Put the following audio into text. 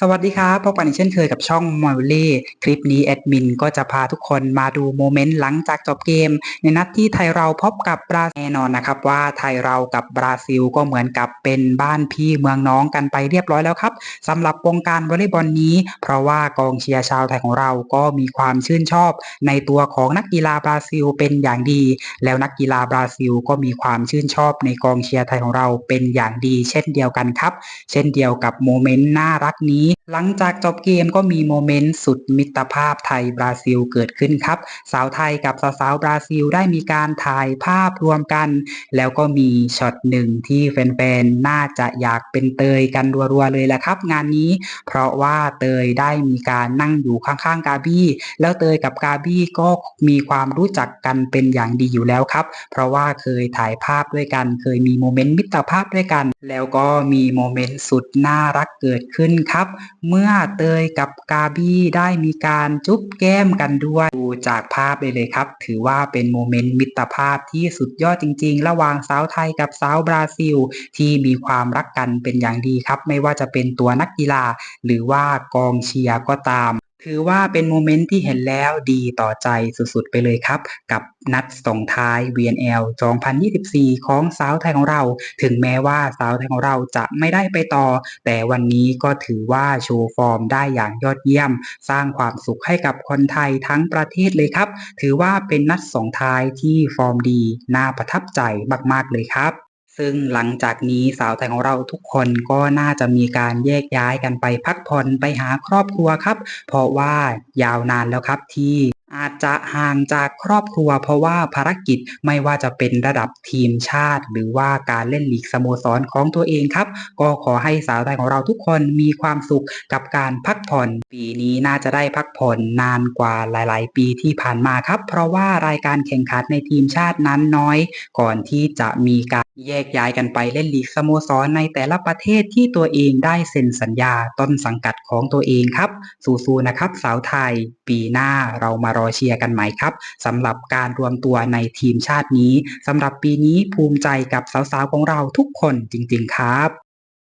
สวัสดีครับพบกันอีกเช่นเคยกับช่องมอลเล่คลิปนี้แอดมินก็จะพาทุกคนมาดูโมเมนต์หลังจากจบเกม ในนัดที่ไทยเราพบกับบราซิลแน่นอนนะครับว่าไทยเรากับบราซิลก็เหมือนกับเป็นบ้านพี่เมืองน้องกันไปเรียบร้อยแล้วครับสำหรับวงการวอลเลย์บอลนี้ เพราะว่ากองเชียร์ชาวไทยของเราก็มีความชื่นชอบ ในตัวของนักกีฬาบราซิลเป็นอย่างดี แล้วนักกีฬาบราซิลก็มีความชื่นชอบในกองเชียร์ไทยของเราเป็นอย่างดี เช่นเดียวกันครับ เช่นเดียวกับโมเมนต์น่ารักนี้หลังจากจบเกมก็มีโมเมนต์สุดมิตรภาพไทยบราซิลเกิดขึ้นครับ สาวไทยกับสาวๆบราซิลได้มีการถ่ายภาพรวมกัน แล้วก็มีช็อตหนึ่งที่แฟนๆ น่าจะอยากเป็นเตยกันรัวๆเลยแหละครับ งานนี้ เพราะว่าเตยได้มีการนั่งอยู่ข้างๆ กาบี้ แล้วเตยกับกาบี้ก็มีความรู้จักกันเป็นอย่างดีอยู่แล้วครับ เพราะว่าเคยถ่ายภาพด้วยกัน เคยมีโมเมนต์มิตรภาพด้วยกัน แล้วก็มีโมเมนต์สุดน่ารักเกิดขึ้นครับเมื่อเตยกับกาบี้ได้มีการจุ๊บแก้มกันด้วยดูจากภาพเลยเลยครับ ถือว่าเป็นโมเมนต์มิตรภาพที่สุดยอดจริง ๆ ระหว่างสาวไทยกับสาวบราซิล ที่มีความรักกันเป็นอย่างดีครับ ไม่ว่าจะเป็นตัวนักกีฬา หรือว่ากองเชียร์ก็ตาม ถือว่าเป็นโมเมนต์ที่เห็นแล้วดีต่อใจสุดๆไปเลยครับ กับนัดส่งท้าย VNL 2024 ของสาวไทยของเรา ถึงแม้ว่าสาวไทยของเราจะไม่ได้ไปต่อ แต่วันนี้ก็ถือว่าโชว์ฟอร์มได้อย่างยอดเยี่ยม สร้างความสุขให้กับคนไทยทั้งประเทศเลยครับ ถือว่าเป็นนัดส่งท้ายที่ฟอร์มดี น่าประทับใจมากๆเลยครับ ซึ่งหลังจากนี้สาวไทยของเราทุกคนก็น่าจะมีการแยกย้ายกันไปพักผ่อนไปหาครอบครัวครับ เพราะว่ายาวนานแล้วครับที่ อาจจะห่างจากครอบครัว เพราะว่าภารกิจไม่ว่าจะเป็นระดับทีมชาติ หรือว่าการเล่นลีกสโมสรของตัวเองครับ ก็ขอให้สาวไทยของเราทุกคนมีความสุขกับการพักผ่อน ปีนี้น่าจะได้พักผ่อนนานกว่าหลาย ๆ ปีที่ผ่านมาครับ เพราะว่ารายการแข่งขันในทีมชาตินั้นน้อย ก่อนที่จะมีการแยกย้ายกันไปเล่นลีกสโมสรในแต่ละประเทศที่ตัวเองได้เซ็นสัญญาต้นสังกัดของตัวเองครับ สู้ๆนะครับ สาวไทย ปีหน้าเรามารอเชียร์กันใหม่ครับสำหรับการรวมตัวในทีมชาตินี้สำหรับปีนี้ภูมิใจกับสาวๆของเราทุกคนจริง ๆ ครับ